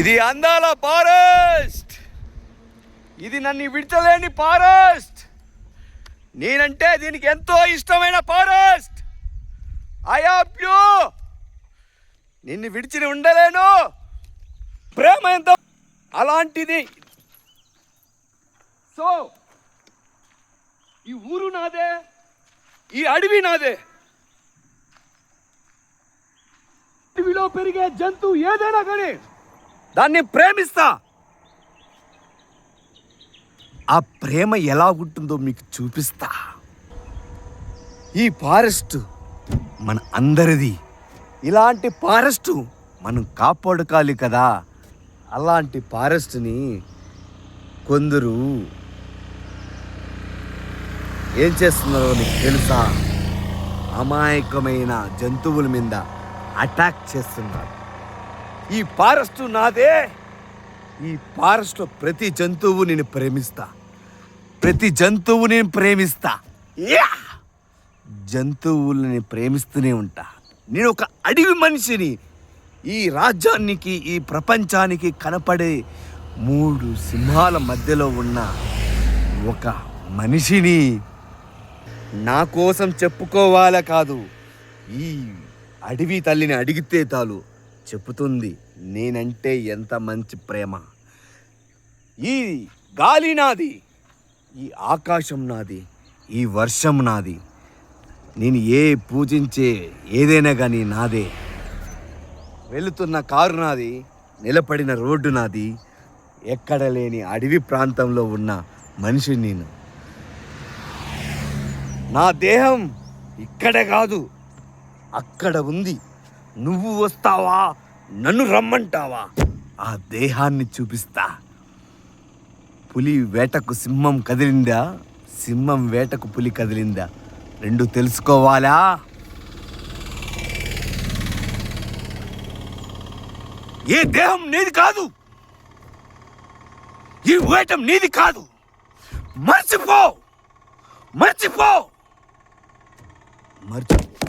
ఇది అందాల ఫారెస్ట్. ఇది నన్ను విడతలేని ఫారెస్ట్. నేనంటే దీనికి ఎంతో ఇష్టమైన ఫారెస్ట్. ఐ యూ నిన్ను విడిచి ఉండలేను. ప్రేమ ఎంత. అలాంటిది. సో ఈ ఊరు నాదే ఈ అడవి నాదే. అడవిలో పెరిగే జంతువు ఏదైనా కానీ దాన్ని ప్రేమిస్తా. ఆ ప్రేమ ఎలా ఉంటుందో మీకు చూపిస్తా. ఈ ఫారెస్ట్ మన అందరిది. ఇలాంటి ఫారెస్ట్ మనం కాపాడుకోవాలి కదా. అలాంటి ఫారెస్ట్ని కొందరు ఏం చేస్తున్నారో నీకు తెలుసా? అమాయకమైన జంతువుల మీద అటాక్ చేస్తున్నారు. ఈ ఫారెస్ట్ నాదే. ఈ ఫారెస్ట్లో ప్రతి జంతువు నేను ప్రేమిస్తా. ప్రతి జంతువు నేను ప్రేమిస్తా. యా! జంతువులని ప్రేమిస్తూనే ఉంటా. నేను ఒక అడవి మనిషిని. ఈ రాజ్యానికి ఈ ప్రపంచానికి కనపడే మూడు సింహాల మధ్యలో ఉన్న ఒక మనిషిని నా కోసం చెప్పుకోవాలా కాదు. ఈ అడవి తల్లిని అడిగితే తాలు చెబుతుంది నేనంటే ఎంత మంచి ప్రేమ? ఈ గాలి నాది ఈ ఆకాశం నాది ఈ వర్షం నాది. నేను ఏ పూజించే ఏదైనా కానీ నాదే. వెళుతున్న కారు నాది నిలబడిన రోడ్డు నాది ఎక్కడ లేని అడవి ప్రాంతంలో ఉన్న మనిషి నేను. నా దేహం ఇక్కడ కాదు అక్కడ ఉంది. నువ్వు వస్తావా? నన్ను రమ్మంటావా? ఆ దేహాన్ని చూపిస్తా. పులి వేటకు సింహం కదిలిందా? సింహం వేటకు పులి కదిలిందా? రెండు తెలుసుకోవాలా? ఏ దేహం నీది కాదు. ఈ వేటం నీది కాదు. మర్చిపో! మర్చిపో! మర్చిపో